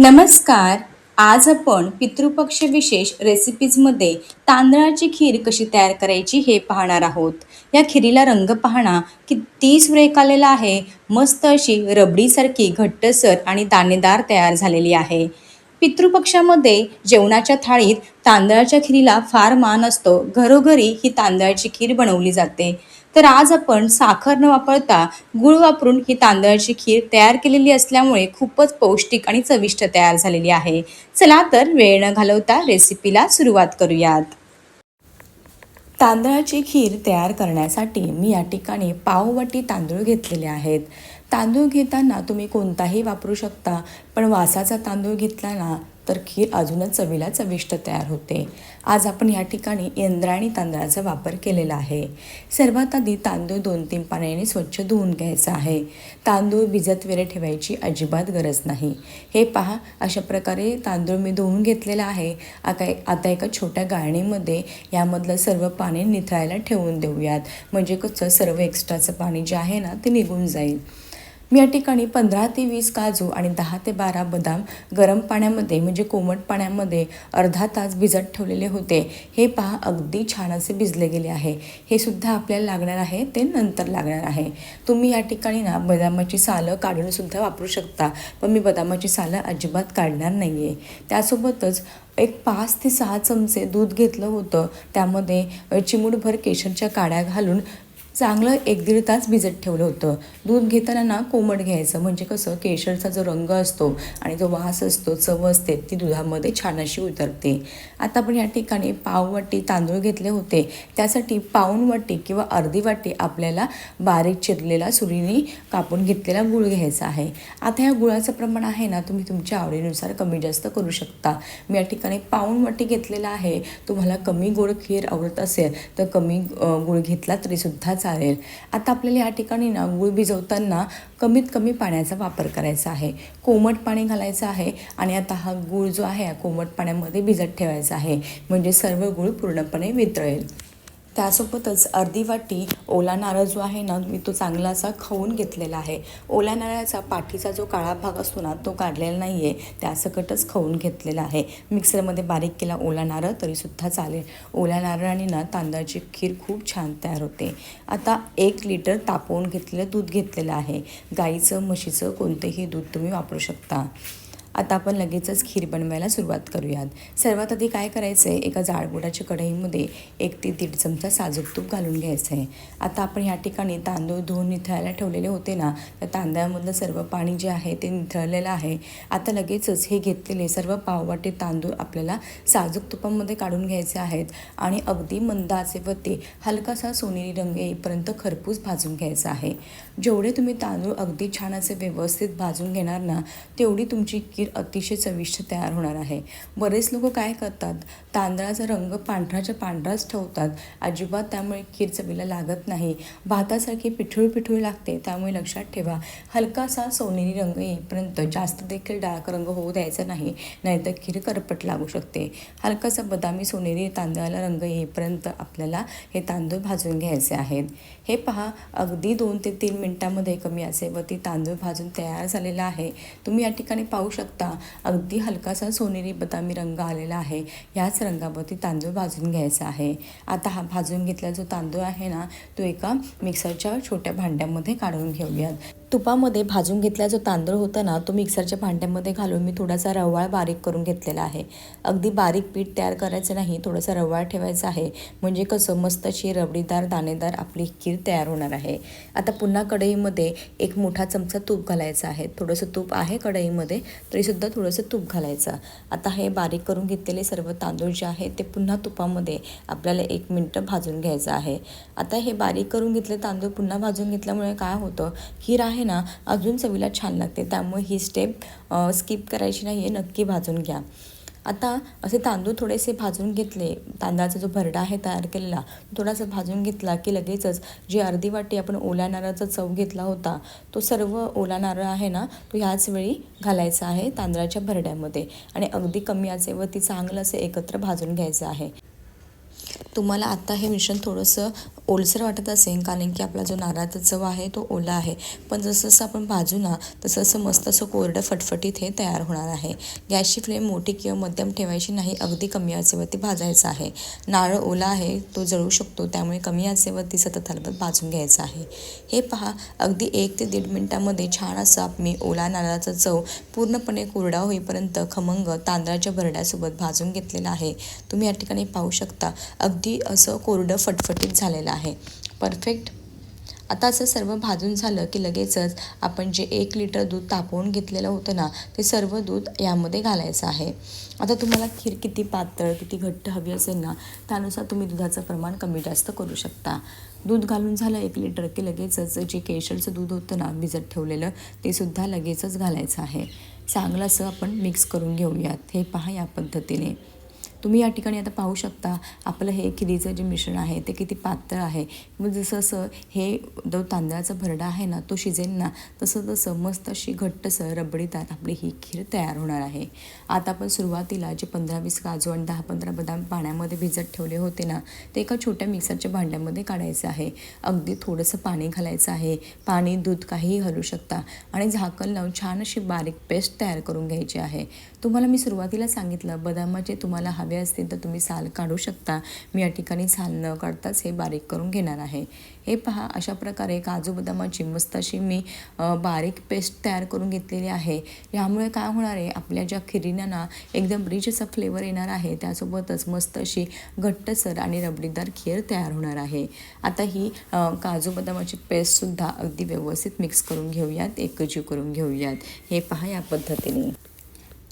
नमस्कार. आज आपण पितृपक्ष विशेष रेसिपीजमध्ये तांदळाची खीर कशी तयार करायची हे पाहणार आहोत. या खिरीला रंग पाहणा किती सुरेख आलेला आहे. मस्त अशी रबडीसारखी घट्टसर आणि दाणेदार तयार झालेली आहे. पितृपक्षामध्ये जेवणाच्या थाळीत तांदळाच्या खिरीला फार मान असतो. घरोघरी ही तांदळाची खीर बनवली जाते. तर आज आपण साखर न वापरता गूळ वापरून ही तांदळाची खीर तयार केलेली असल्यामुळे खूपच पौष्टिक आणि चविष्ट तयार झालेली आहे. चला तर वेळ न घालवता रेसिपीला सुरुवात करूयात. तांदळाची खीर तयार करण्यासाठी मी या ठिकाणी पाववाटी तांदूळ घेतलेले आहेत. तांदूळ घेताना तुम्ही कोणताही वापरू शकता पण वासाचा तांदूळ घेतला ना तर खीर अजूनच चवीला चविष्ट तयार होते. आज आपण या ठिकाणी इंद्रायणी तांदळाचा वापर केलेला आहे. सर्वात आधी तांदूळ दोन तीन पाण्याने स्वच्छ धुवून घ्यायचा आहे. तांदूळ भिजत वेळे ठेवायची अजिबात गरज नाही. हे पहा अशा प्रकारे तांदूळ मी धुवून घेतलेला आहे. आता आता एका छोट्या गाळणीमध्ये यामधलं सर्व पाणी निथळायला ठेवून देऊयात. म्हणजे कसं सर्व एक्स्ट्राचं पाणी जे आहे ना ते निघून जाईल. मी या ठिकाणी पंधरा ते वीस काजू आणि दहा ते बारा बदाम गरम पाण्यामध्ये म्हणजे कोमट पाण्यामध्ये अर्धा तास भिजत ठेवलेले होते. हे पहा अगदी छान असे भिजले गेले आहे. हे सुद्धा आपल्याला लागणार आहे ते नंतर लागणार आहे. तुम्ही या ठिकाणी ना बदामाची सालं काढूनसुद्धा वापरू शकता पण मी बदामाची सालं अजिबात काढणार नाही आहे त्यासोबतच एक पाच ते सहा चमचे दूध घेतलं होतं. त्यामध्ये चिमूटभर केशरच्या काड्या घालून चांगलं एक दीड तास भिजत ठेवलं होतं. दूध घेताना ना कोमट घ्यायचं. म्हणजे कसं? केशरचा जो रंग असतो आणि जो वास असतो चव असते ती दुधामध्ये छान अशी उतरते. आता आपण या ठिकाणी पाववाटी तांदूळ घेतले होते. त्यासाठी पाऊण वाटी किंवा अर्धी वाटी आपल्याला बारीक चिरलेला सुरीने कापून घेतलेला गुळ घ्यायचा आहे. आता ह्या गुळाचं प्रमाण आहे ना तुम्ही तुमच्या आवडीनुसार कमी जास्त करू शकता. मी या ठिकाणी पाऊण वाटी घेतलेला आहे. तुम्हाला कमी गोड खीर आवडत असेल तर कमी गुळ घेतला तरीसुद्धा चालेल. चालेल. आता आपल्याला या ठिकाणी ना गूळ भिजवताना कमीत कमी पाण्याचा वापर करायचा आहे. कोमट पाणी घालायचं आहे आणि आता हा गूळ जो आहे कोमट पाण्यामध्ये भिजत ठेवायचा आहे. म्हणजे सर्व गूळ पूर्णपणे वितळेल. त्यासोबतच अर्धी वाटी ओला नारळ जो आहे ना मी तो चांगला असा खवून घेतलेला आहे. ओला नारळाचा पाठीचा जो काळा भाग असतो ना तो काढलेला नाही आहे त्यासकटच खवून घेतलेला आहे. मिक्सरमध्ये बारीक केला ओला नारळ तरीसुद्धा चालेल. ओल्या नारळाने ना तांदळाची खीर खूप छान तयार होते. आता एक लिटर तापवून घेतलेलं दूध घेतलेलं आहे. गाईचं म्हशीचं कोणतेही दूध तुम्ही वापरू शकता. आता आपण लगेचच खीर बनवायला सुरुवात करूयात. सर्वात आधी काय करायचं आहे एका जाडबुडाच्या कढईमध्ये एक ते दीड चमचा साजूक तूप घालून घ्यायचं आहे आता आपण या ठिकाणी तांदूळ धुवून निथळायला ठेवलेले होते ना तर तांदळामधलं सर्व पाणी जे आहे ते निथळलेलं आहे. आता लगेचच हे घेतलेले सर्व पाववाटे तांदूळ आपल्याला साजूक तुपामध्ये काढून घ्यायचे आहेत आणि अगदी मंद आचेवरती हलकासा सोनेरी रंग येईपर्यंत खरपूस भाजून घ्यायचा आहे. जेवढे तुम्ही तांदूळ अगदी छान असे व्यवस्थित भाजून घेणार ना तेवढी तुमची खीर अतिशय चविष्ट तयार होणार आहे. बरेच लोक काय करतात? तांदळाचा रंग पांढराच्या पांढराच ठेवतात. अजिबात त्यामुळे खीर चवीला लागत नाही. भातासारखी पिठूळ पिठूळ लागते त्यामुळे लक्षात ठेवा. हलकासा सोनेरी रंग येईपर्यंत जास्त देखील डार्क रंग होऊ द्यायचा नाही नाहीतर खीर करपट लागू शकते. हलकासा बदामी सोनेरी तांदळाला रंग येईपर्यंत आपल्याला हे तांदूळ भाजून घ्यायचे आहेत. हे पहा अगदी दोन ते तीन मिनटामध्ये कमी असेवरती तांदूळ भाजून तयार झालेला आहे. तुम्ही या ठिकाणी पाहू शकता अगदी हलकासा सोनेरी बदामी रंग आलेला आहे. याच रंगावरती तांदूळ भाजून घ्यायचा आहे. आता हा भाजून घेतला जो तांदूळ आहे ना तो एका मिक्सरच्या छोट्या भांड्यामध्ये काढून घेऊयात. तुपामध्ये भाजून घेतला जो तांदूळ होता ना तो मिक्सरच्या भांड्यामध्ये घालून मी थोडासा रवाळ बारीक करून घेतलेला आहे. अगदी बारीक पीठ तयार करायचं नाही थोडासा रवाळ ठेवायचा आहे. म्हणजे कसं मस्त अशी रबडीदार दाणेदार आपली खीर तयार होणार आहे. आता पुन्हा कढईमध्ये एक मोठा चमचा तूप घालायचा आहे. थोडंसं तूप आहे कढईमध्ये तरीसुद्धा थोडंसं तूप घालायचं. आता हे बारीक करून घेतलेले सर्व तांदूळ जे आहे ते पुन्हा तुपामध्ये आपल्याला एक मिनटं भाजून घ्यायचं आहे. आता हे बारीक करून घेतले तांदूळ पुन्हा भाजून घेतल्यामुळे काय होतं खीर आहे ना अजून चवीला छान लागते. त्यामुळे ही स्टेप स्किप करायची नाही आहे. नक्की भाजून घ्या. आता असे तांदूळ थोडेसे भाजून घेतले. तांदळाचा जो भरडा आहे तयार केलेला थोडासा भाजून घेतला की लगेचच जी अर्धी वाटी आपण ओला नारळाचा चव घेतला होता तो सर्व ओला नारळ आहे ना तो ह्याच वेळी घालायचा आहे तांदळाच्या भरड्यामध्ये. आणि अगदी कमी आचेवरती चांगलं असं एकत्र भाजून घ्यायचं आहे. तुम्हाला आत्ता हे मिश्रण थोडंसं ओलसर वाटत असेल कारण की आपला जो नारळाचा चव आहे तो ओला आहे. पण जसं जसं आपण भाजू ना तसं तसं मस्त असं कोरडं फटफटीत हे तयार होणार आहे. गॅसची फ्लेम मोठी किंवा मध्यम ठेवायची नाही अगदी कमी आचेवरती भाजायचं आहे. नारळ ओला आहे तो जळू शकतो त्यामुळे कमी आचेवरती सतत हलवत भाजून घ्यायचं आहे. हे पहा अगदी एक ते दीड मिनटामध्ये छान असा मी ओला नारळाचा चव पूर्णपणे कोरडा होईपर्यंत खमंग तांदळाच्या भरड्यासोबत भाजून घेतलेला आहे. तुम्ही या ठिकाणी पाहू शकता अगदी असं कोरडं फटफटीत झालेलं आहे. आहे. परफेक्ट आता असं सर्व भाजून झालं की लगेचच आपण जे एक लिटर दूध तापवून घेतलेलं होतं ना ते सर्व दूध यामध्ये घालायचं आहे. आता तुम्हाला खीर किती पातळ किती घट्ट हवी असेल ना त्यानुसार तुम्ही दुधाचं प्रमाण कमी जास्त करू शकता. दूध घालून झालं एक लिटर की लगेचच जे केशरचं दूध होतं ना भिजत ठेवलेलं ते सुद्धा लगेचच घालायचं आहे. चांगलं असं आपण मिक्स करून घेऊयात. हे पहा या पद्धतीने. तुम्ही या ठिकाणी आता पाहू शकता आपलं हे खिरीचं जे मिश्रण आहे ते किती पातळ आहे. मग जसं असं हे जो तांदळाचा भरडा आहे ना तो शिजेल ना तसं तसं मस्त अशी घट्टसर रबडीदार आपली ही खीर तयार होणार आहे. आता आपण सुरुवातीला जे पंधरा वीस काजू आणि दहा पंधरा बदाम पाण्यामध्ये भिजत ठेवले होते ना ते एका छोट्या मिक्सरच्या भांड्यामध्ये काढायचं आहे. अगदी थोडंसं पाणी घालायचं आहे. पाणी दूध काहीही घालू शकता. आणि झाकण लावून छान अशी बारीक पेस्ट तयार करून घ्यायची आहे. तुम्हाला मी सुरुवातीला सांगितलं बदामाचे तुम्हाला हवे असतील तर तुम्ही साल काढू शकता. मी या ठिकाणी साल न काढताच हे बारीक करून घेणार आहे. हे पहा अशा प्रकारे काजू बदामाची मस्त अशी मी बारीक पेस्ट तयार करून घेतलेली आहे. यामुळे काय होणार आहे आपल्या ज्या खिरीना ना एकदम रिच असा फ्लेवर येणार आहे त्यासोबतच मस्त अशी घट्टसर आणि रबडीदार खीर तयार होणार आहे. आता ही काजू बदामाची पेस्टसुद्धा अगदी व्यवस्थित मिक्स करून घेऊयात एकजीव करून घेऊयात. हे पहा या पद्धतीने.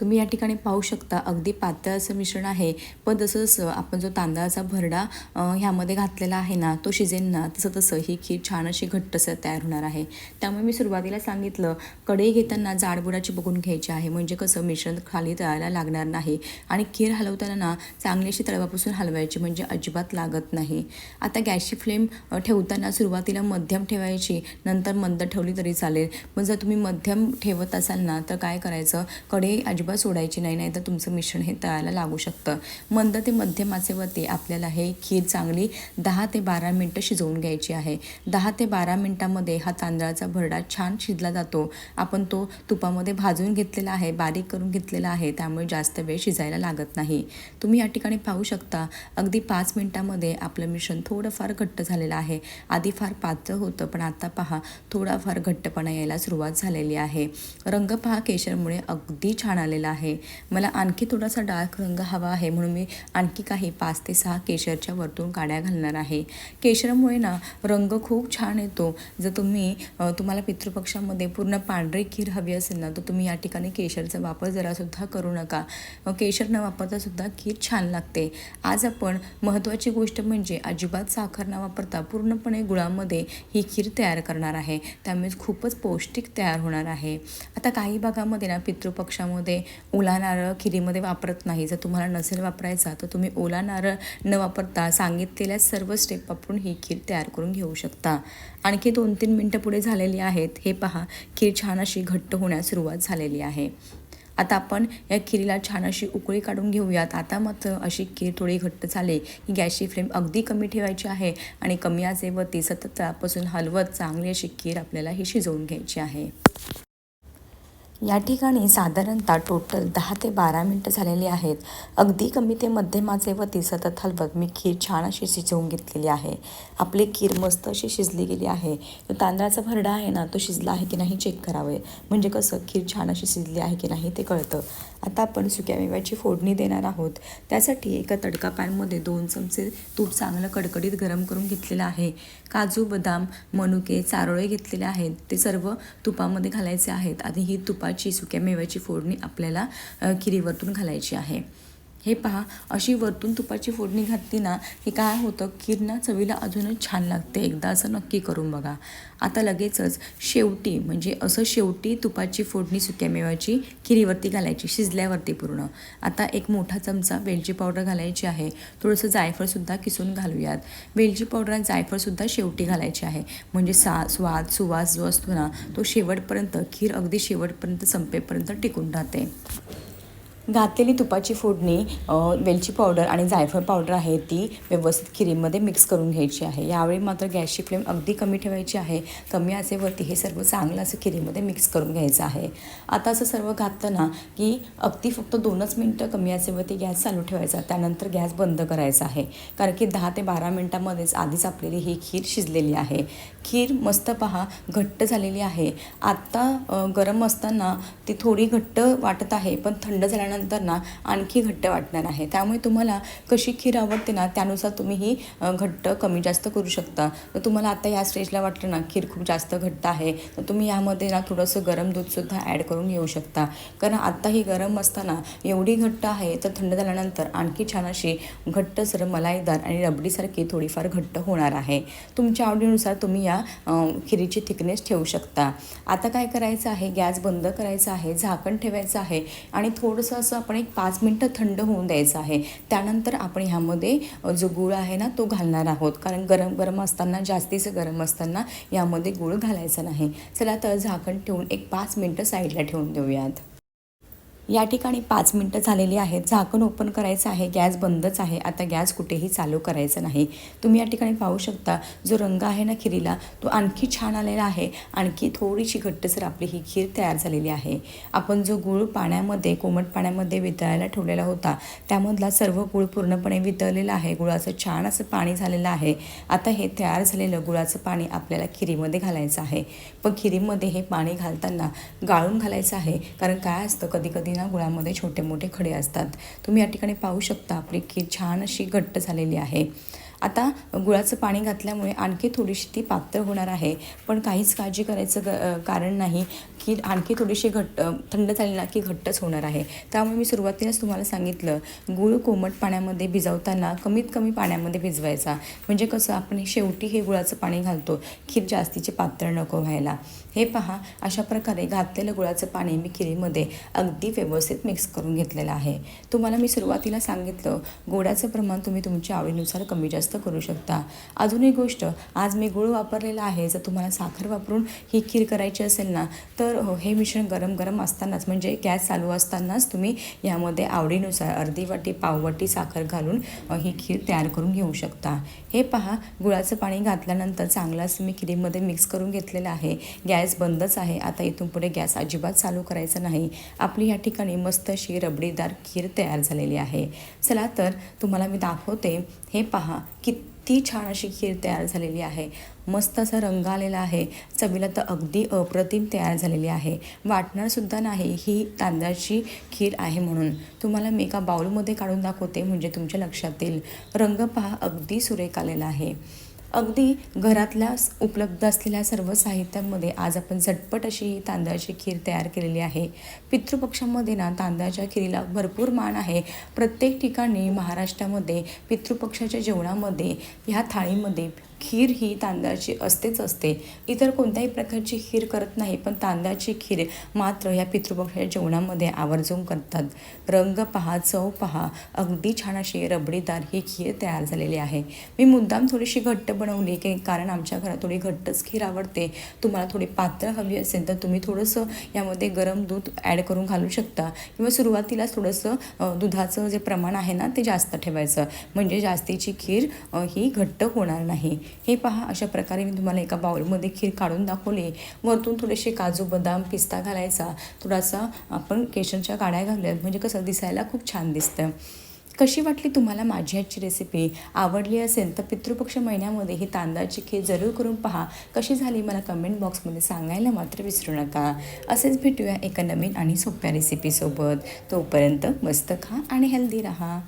तुम्ही या ठिकाणी पाहू शकता अगदी पातळ असं मिश्रण आहे. पण जसं जसं आपण जो तांदळाचा भरडा ह्यामध्ये घातलेला आहे ना तो शिजेन ना तसं तसं ही खीर छान अशी घट्टसर तयार होणार आहे. त्यामुळे मी सुरुवातीला सांगितलं कढई घेताना जाडबुडाची बघून घ्यायची आहे. म्हणजे कसं मिश्रण खाली तळायला लागणार नाही आणि खीर हलवताना ना चांगली अशी तळवापासून हलवायची म्हणजे अजिबात लागत नाही. आता गॅसची फ्लेम ठेवताना सुरुवातीला मध्यम ठेवायची नंतर मंद ठेवली तरी चालेल. पण जर तुम्ही मध्यम ठेवत असाल ना तर काय करायचं कढई अजिबात अजिबात सोडायची नाही नाही तर तुमचं मिश्रण हे तळायला लागू शकतं. मंद ते मध्यम आचेवरती आपल्याला हे खीर चांगली दहा ते बारा मिनटं शिजवून घ्यायची आहे. दहा ते बारा मिनटामध्ये हा तांदळाचा भरडा छान शिजला जातो. आपण तो तुपामध्ये भाजून घेतलेला आहे बारीक करून घेतलेला आहे त्यामुळे जास्त वेळ शिजायला लागत नाही. तुम्ही या ठिकाणी पाहू शकता अगदी पाच मिनटामध्ये आपलं मिश्रण थोडंफार घट्ट झालेलं आहे. आधी फार पातळ होतं पण आता पहा थोडाफार घट्टपणा यायला सुरुवात झालेली आहे. रंग पहा केशरमुळे अगदी छान आले झालेला आहे. मला आणखी थोडासा डार्क रंग हवा आहे म्हणून मी आणखी काही पाच ते सहा केशरच्या वरतून काड्या घालणार आहे. केशरामुळे ना रंग खूप छान येतो. जर तुम्ही तुम्हाला पितृपक्षामध्ये पूर्ण पांढरी खीर हवी असेल ना तर तुम्ही या ठिकाणी केशरचा वापर जरासुद्धा करू नका. केशर न वापरतासुद्धा खीर छान लागते. आज आपण महत्त्वाची गोष्ट म्हणजे अजिबात साखर न वापरता पूर्णपणे गुळामध्ये ही खीर तयार करणार आहे. त्यामुळे खूपच पौष्टिक तयार होणार आहे. आता काही भागामध्ये ना पितृपक्षामध्ये ओला नारळ खिरीमध्ये वापरत नाही. जर तुम्हाला नसेल वापरायचा तर तुम्ही ओला नारळ न वापरता सांगितलेल्या सर्व स्टेप वापरून ही खीर तयार करून घेऊ शकता. आणखी दोन तीन मिनटं पुढे झालेली आहेत. हे पहा खीर छान अशी घट्ट होण्यास सुरुवात झालेली आहे. आता आपण या खिरीला छान अशी उकळी काढून घेऊयात. आता मात्र अशी खीर थोडी घट्ट झाली की गॅसची फ्लेम अगदी कमी ठेवायची आहे आणि कमी आचेवरती सतत तळापासून हलवत चांगली अशी खीर आपल्याला ही शिजवून घ्यायची आहे. या ठिकाणी साधारणतः टोटल दहा ते बारा मिनटं झालेली आहेत. अगदी कमी ते मध्यमाचे व ती सतत हलवत मी खीर छान अशी शिजवून घेतलेली आहे. आपली खीर मस्त अशी शिजली गेली आहे. तो तांदळाचा भरडा आहे ना तो शिजला आहे की नाही चेक करावे. म्हणजे कसं खीर छान अशी शिजली आहे की नाही ते कळतं. आता आपण सुक्या मेव्याची फोडणी देणार आहोत. त्यासाठी एका तडका पॅनमध्ये दोन चमचे तूप चांगलं कडकडीत गरम करून घेतलेलं आहे. काजू बदाम मनुके चारोळे घेतलेले आहेत. ते सर्व तुपामध्ये घालायचे आहेत. आणि ही तुपाची सुक्या मेव्याची फोडणी आपल्याला खिरीवरतून घालायची आहे. हे पहा अशी वरतून तुपाची फोडणी घातली ना की काय होतं? खीरना चवीला अजूनच छान लागते. एकदा असं नक्की करून बघा. आता लगेचच शेवटी म्हणजे असं शेवटी तुपाची फोडणी सुक्या मेवाची खिरीवरती घालायची शिजल्यावरती पूर्ण. आता एक मोठा चमचा वेलची पावडर घालायची आहे. थोडंसं जायफळसुद्धा किसून घालूयात. वेलची पावडर आणि जायफळसुद्धा शेवटी घालायची आहे. म्हणजे सा स्वाद सुवास जो असतो ना तो शेवटपर्यंत खीर अगदी शेवटपर्यंत संपेपर्यंत टिकून राहते. घातलेली तुपाची फोडणी वेलची पावडर आणि जायफळ पावडर आहे ती व्यवस्थित खिरीमध्ये मिक्स करून घ्यायची आहे. यावेळी मात्र गॅसची फ्लेम अगदी कमी ठेवायची आहे. कमी आचेवरती हे सर्व चांगलं असं खिरीमध्ये मिक्स करून घ्यायचं आहे. आता असं सर्व घातलं ना की अगदी फक्त दोनच मिनटं कमी आचेवरती गॅस चालू ठेवायचा त्यानंतर गॅस बंद करायचा आहे. कारण की दहा ते बारा मिनटामध्येच आधीच आपलेली ही खीर शिजलेली आहे. खीर मस्त पहा घट्ट झालेली आहे. आत्ता गरम असताना ती थोडी घट्ट वाटत आहे पण थंड झाल्यानंतर ना आणखी घट्ट वाटणार आहे. त्यामुळे तुम्हाला कशी खीर आवडते ना त्यानुसार तुम्ही ही घट्ट कमी जास्त करू शकता. तर तुम्हाला आता या स्टेजला वाटलं ना खीर खूप जास्त घट्ट आहे तर तुम्ही यामध्ये ना थोडंसं गरम दूधसुद्धा ॲड करून घेऊ शकता. कारण आत्ता ही गरम असताना एवढी घट्ट आहे तर थंड झाल्यानंतर आणखी छान अशी घट्ट सर मलाईदार आणि रबडीसारखी थोडीफार घट्ट होणार आहे. तुमच्या आवडीनुसार तुम्ही या खिरीची थिकनेस ठेवू शकता. आता काय करायचं आहे? गॅस बंद करायचा आहे झाकण ठेवायचं आहे आणि थोडंसं असं आपण एक पाच मिनटं थंड होऊन द्यायचं आहे. त्यानंतर आपण ह्यामध्ये जो गूळ आहे ना तो घालणार आहोत. कारण गरम गरम असताना जास्तीचं गरम असताना यामध्ये गूळ घालायचा नाही. चला तर झाकण ठेवून एक पाच मिनटं साईडला ठेवून देऊयात. या ठिकाणी पाच मिनटं झालेली आहेत. झाकण ओपन करायचं आहे. गॅस बंदच आहे. आता गॅस कुठेही चालू करायचं नाही. तुम्ही या ठिकाणी पाहू शकता जो रंग आहे ना खिरीला तो आणखी छान आलेला आहे. आणखी थोडीशी घट्टसर आपली ही खीर तयार झालेली आहे. आपण जो गूळ पाण्यामध्ये कोमट पाण्यामध्ये वितळायला ठेवलेला होता त्यामधला सर्व गूळ पूर्णपणे वितळलेला आहे. गुळाचं छान असं पाणी झालेलं आहे. आता हे तयार झालेलं गुळाचं पाणी आपल्याला खिरीमध्ये घालायचं आहे. पण खिरीमध्ये हे पाणी घालताना गाळून घालायचं आहे. कारण काय असतं कधी कधी ना गुळामध्ये छोटे मोठे खडे असतात. तुम्ही या ठिकाणी पाहू शकता आपली खीर छान अशी घट्ट झालेली आहे. आता गुळाचं पाणी घातल्यामुळे आणखी थोडीशी ती पातळ होणार आहे. पण काहीच काळजी करायचं ग कारण नाही की आणखी थोडीशी घट्ट थंड झाली ना की घट्टच होणार आहे. त्यामुळे मी सुरुवातीलाच तुम्हाला सांगितलं गूळ कोमट पाण्यामध्ये भिजवताना कमीत कमी पाण्यामध्ये भिजवायचा. म्हणजे कसं आपण शेवटी हे गुळाचं पाणी घालतो. खीर जास्तीची पातळ नको व्हायला. हे पहा अशा प्रकारे घातलेलं गुळाचं पाणी मी खिरीमध्ये अगदी व्यवस्थित मिक्स करून घेतलेलं आहे. तुम्हाला मी सुरुवातीला सांगितलं गोडाचं प्रमाण तुम्ही तुमच्या आवडीनुसार कमी जास्त करू शकता. अजून एक गोष्ट आज मी गूळ वापरलेला आहे जर तुम्हाला साखर वापरून ही खीर करायची असेल ना तर हो, हे मिश्रण गरम गरम असतानाच म्हणजे गॅस चालू असतानाच तुम्ही यामध्ये आवडीनुसार अर्धी वाटी पाववाटी साखर घालून ही खीर तयार करून घेऊ शकता. हे पहा गुळाचं पाणी घातल्यानंतर चांगलाच मी खिरीमध्ये मिक्स करून घेतलेलं आहे. गॅस बंदच आहे आता इथून पुढे गॅस अजिबात चालू करायचा नाही. आपली या ठिकाणी मस्त अशी रबडीदार खीर तयार झालेली आहे. चला तर तुम्हाला मी दाखवते. हे पहा किती छान अशी खीर तयार झालेली आहे. मस्त असा रंग आलेला आहे. चवीला तर अगदी अप्रतिम तयार झालेली आहे. वाटणारसुद्धा नाही ही तांदळाची खीर आहे म्हणून. तुम्हाला मी एका बाउलमध्ये काढून दाखवते म्हणजे तुमच्या लक्षात येईल. रंग पहा अगदी सुरेख आलेला आहे. अगदी घरातल्या उपलब्ध असलेल्या सर्व साहित्यामध्ये आज आपण झटपट अशी ही तांदळाची खीर तयार केलेली आहे. पितृपक्षामध्ये ना तांदळाच्या खिरीला भरपूर मान आहे. प्रत्येक ठिकाणी महाराष्ट्रामध्ये पितृपक्षाच्या जेवणामध्ये ह्या थाळीमध्ये खीर ही तांदळाची असतेच असते. इतर कोणत्याही प्रकारची खीर करत नाही पण तांदळाची खीर मात्र या पितृपक्षाच्या जेवणामध्ये आवर्जून करतात. रंग पहा चव पहा अगदी छान अशी रबडीदार ही खीर तयार झालेली आहे. मी मुद्दाम थोडीशी घट्ट बनवली की कारण आमच्या घरात थोडी घट्टच खीर आवडते. तुम्हाला थोडी पात्र हवी असेल तर तुम्ही थोडंसं यामध्ये गरम दूध ॲड करून घालू शकता. किंवा सुरुवातीलाच थोडंसं दुधाचं जे प्रमाण आहे ना ते जास्त ठेवायचं. म्हणजे जास्तीची खीर ही घट्ट होणार नाही. हे पहा अशा प्रकारे मी तुम्हाला एका बाउलमध्ये खीर काढून दाखवली. वरतून थोडेसे काजू बदाम पिस्ता घालायचा. थोडासा आपण केशरच्या काड्या घालूयात. म्हणजे कसं दिसायला खूप छान दिसतं. कशी वाटली तुम्हाला माझी आजची रेसिपी आवडली असेल तर पितृपक्ष महिन्यामध्ये ही तांदळाची खीर जरूर करून पहा. कशी झाली मला कमेंट बॉक्समध्ये सांगायला मात्र विसरू नका. असेच भेटूया एका नवीन आणि सोप्या रेसिपीसोबत तोपर्यंत मस्त खा आणि हेल्दी राहा.